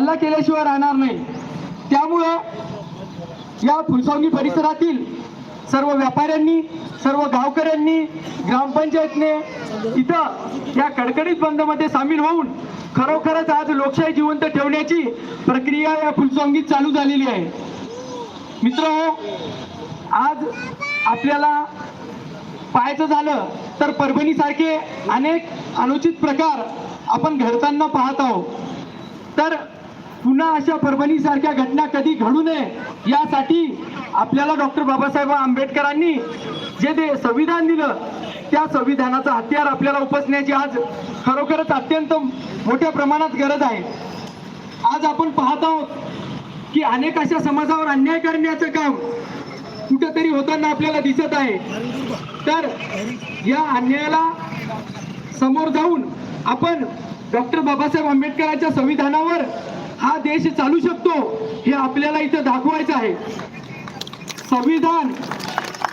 हल्ला केल्याशिवाय राहणार नाही. त्यामुळं या फुलसावणी परिसरातील सर्व व्यापाऱ्यांनी सर्व गावकऱ्यांनी ग्रामपंचायतने इथं या कडकडीत बंदमध्ये सामील होऊन खरोखरच आज लोकशाही जिवंत ठेवण्याची प्रक्रिया या फुलसोंगीत चालू झालेली आहे. मित्र आज आपल्याला पाहायचं झालं तर परभणीसारखे अनेक अनुचित प्रकार आपण घडताना पाहत आहोत. तर पुन्हा अशा परभणीसारख्या घटना कधी घडू नये यासाठी आपल्याला डॉक्टर बाबासाहेब आंबेडकरांनी जे ते संविधान दिलं त्या संविधानाचा हत्यार आपल्याला उपसण्याची आज खरोखरच अत्यंत मोठ्या प्रमाणात गरज आहे. आज आपण पाहत आहोत की अनेक अशा समाजावर अन्याय करण्याचं काम कुठेतरी होताना आपल्याला दिसत आहे. तर या अन्यायाला समोर जाऊन आपण डॉक्टर बाबासाहेब आंबेडकरांच्या संविधानावर हा देश चालू शकतो हे आपल्याला इथं दाखवायचं आहे. संविधान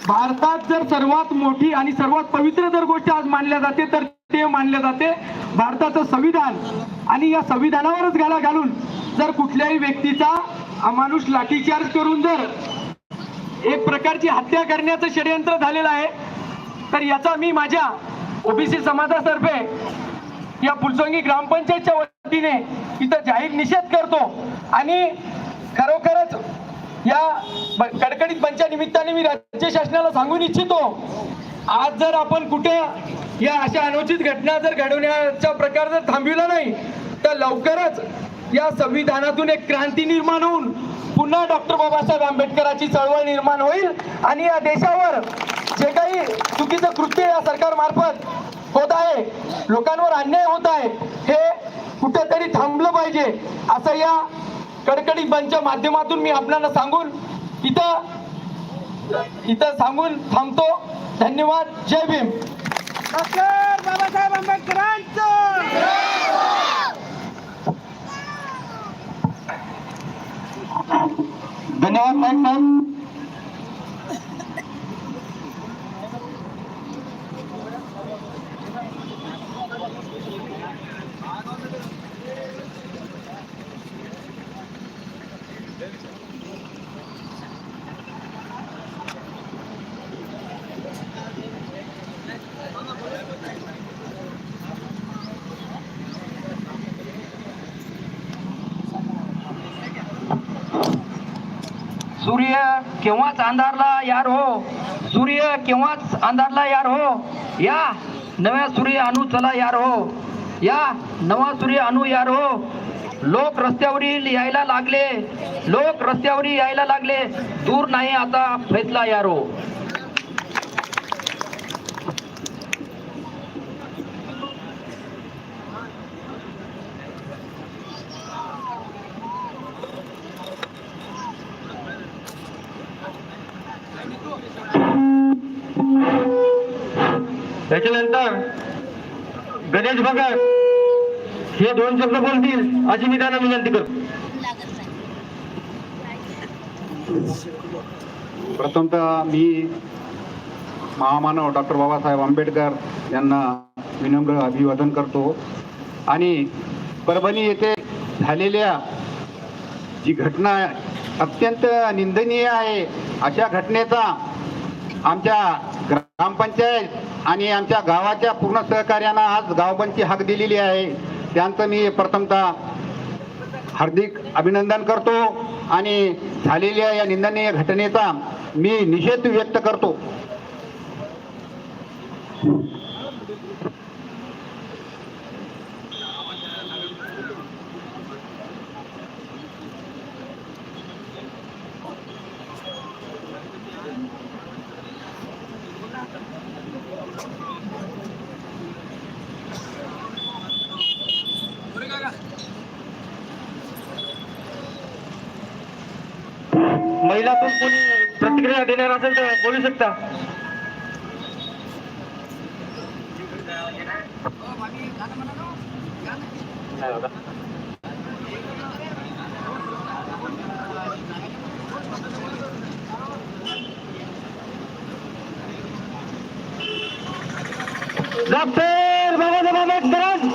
भारतात जर सर्वात मोठी आणि सर्वात पवित्र जर गोष्ट आज मानल्या जाते तर ते मानले जाते भारताचं संविधान. आणि या संविधानावरच गाला घालून जर कुठल्याही व्यक्तीचा अमानुष लाठीचार्ज करून जर एक प्रकारची हत्या करण्याचं षडयंत्र झालेलं आहे तर याचा मी माझ्या ओबीसी समाजातर्फे या फुलसोंगी ग्रामपंचायतच्या वतीने इथं जाहीर निषेध करतो. आणि खरोखरच या कडकडीत पंचा निमित्ताने मी राज्य शासनाला सांगून इच्छितो आज जर आपण कुठे या अशा अनुचित घटना जर घडवण्याचा प्रकार जर थांबविला नाही तर लवकरच या संविधानातून एक क्रांती निर्माण होऊन पुन्हा डॉक्टर बाबासाहेब आंबेडकरांची चळवळ निर्माण होईल. आणि या देशावर जे काही चुकीचं कृत्य या सरकारमार्फत होत आहे. लोकांवर अन्याय होत आहे. हे कुठेतरी थांबलं पाहिजे. असं या कडकडीत बंदच्या माध्यमातून मी आपल्याला सांगून इथं इथं सांगून थांबतो. धन्यवाद. जय भीम. डॉक्टर बाबासाहेब आंबेडकरांचं. धन्यवाद साहेब. सूर्य केव्हाच अंधारला यार हो? सूर्य केव्हाच अंधारला यार हो? या नव्या सूर्य अणू चला यार हो. या नवा सूर्य अणू यार हो. लोक रस्त्यावरील यायला लागले. लोक रस्त्यावरील यायला लागले. दूर नाही आता फैसला यार हो त्याच्यानंतर गणेश भगत हे दोन शब्द बोलतील अशी मी त्यांना विनंती करतो. प्रथमतः मी महामानव डॉक्टर बाबासाहेब आंबेडकर यांना विनम्र अभिवादन करतो. आणि परभणी येथे झालेल्या जी घटना अत्यंत निंदनीय आहे अशा घटनेचा आमच्या ग्रामपंचायत आणि आमच्या गावाच्या पूर्ण सहकार्यानं आज गावबंदची हाक दिलेली आहे. त्यांचं मी प्रथमतः हार्दिक अभिनंदन करतो आणि झालेल्या या निंदनीय घटनेचा मी निषेध व्यक्त करतो. महिलातून कोणी प्रतिक्रिया देणार असेल तर बोलू शकता. डॉक्टर बाबासाहेब आंबेडकरांचं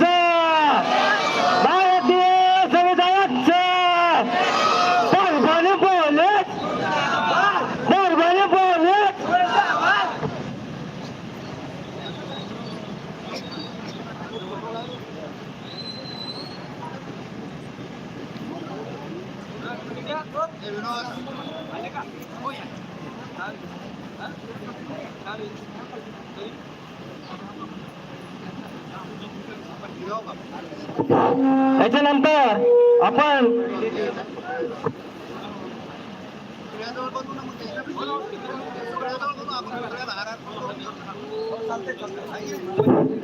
त्याच्यानंतर आपण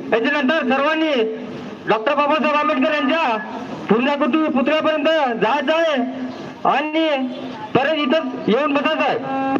त्याच्यानंतर सर्वांनी डॉक्टर बाबासाहेब आंबेडकर यांच्या पुण्याकृती पुतळ्यापर्यंत जायचं आहे आणि परत इथं येऊन बसायचं आहे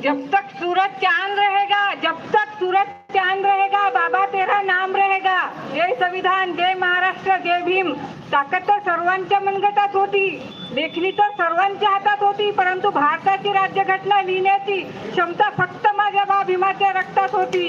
जब तक सूरज चांद रहेगा जब तक सूरज चांद रहेगा बाबा तेरा नाम रहेगा। जय संविधान जय महाराष्ट्र जय भीम। ताकद तर सर्वांच्या मनगटात होती लेखणी तर सर्वांच्या हातात होती परंतु भारताची राज्यघटना लिहिण्याची क्षमता फक्त माझ्या बा भीमाच्या रक्तात होती.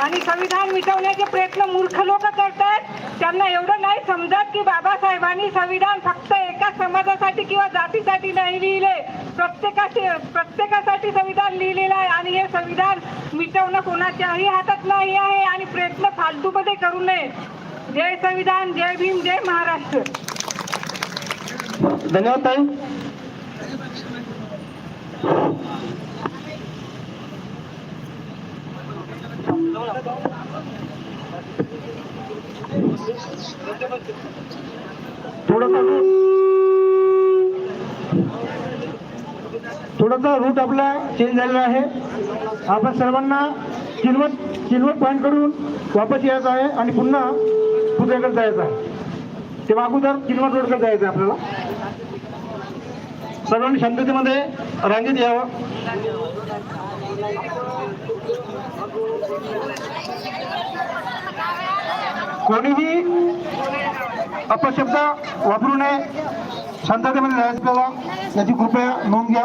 आणि संविधान मिटवण्याचे प्रयत्न मूर्ख लोक करतात. त्यांना एवढं नाही समजत की बाबासाहेबांनी संविधान फक्त एका समाजासाठी किंवा जातीसाठी नाही लिहिले. प्रत्येकाचे प्रत्येकासाठी संविधान लिहिलेलं आहे आणि हे संविधान मिटवणं कोणाच्याही हातात नाही आहे आणि प्रयत्न फालतूमध्ये करू नये. जय संविधान जय भीम जय महाराष्ट्र. धन्यवाद ताई थोडासा थोडासा रूट आपला चेंज झालेला आहे. आपण सर्वांना चिलवत चिलवत पॉईंट करून वापस यायचं आहे आणि पुन्हा पुण्याकडे जायचं आहे. तेव्हा अगोदर चिलवत रोडकडे जायचं आहे आपल्याला. सर्वांनी शांततेमध्ये रांगेत यावं. कोणीही अपशब्द वापरू नये शांततेमध्ये जायचं आपल्याला याची कृपया नोंद घ्या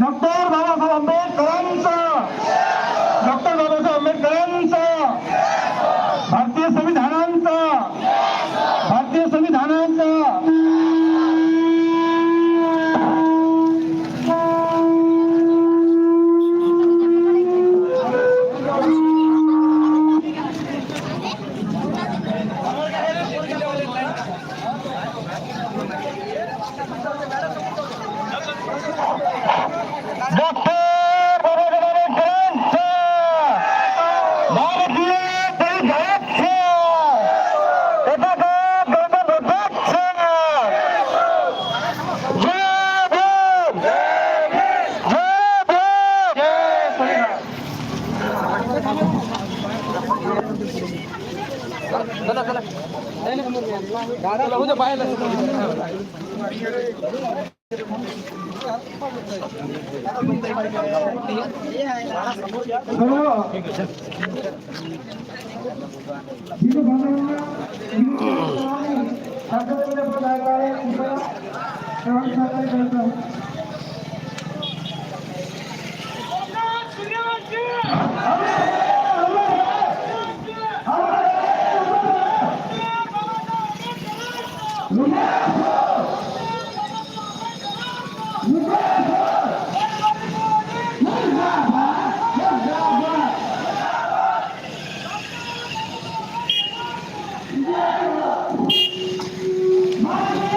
डॉक्टर बाबासाहेब आंबेडकरांचा डॉक्टर तिथं बायला Hallelujah.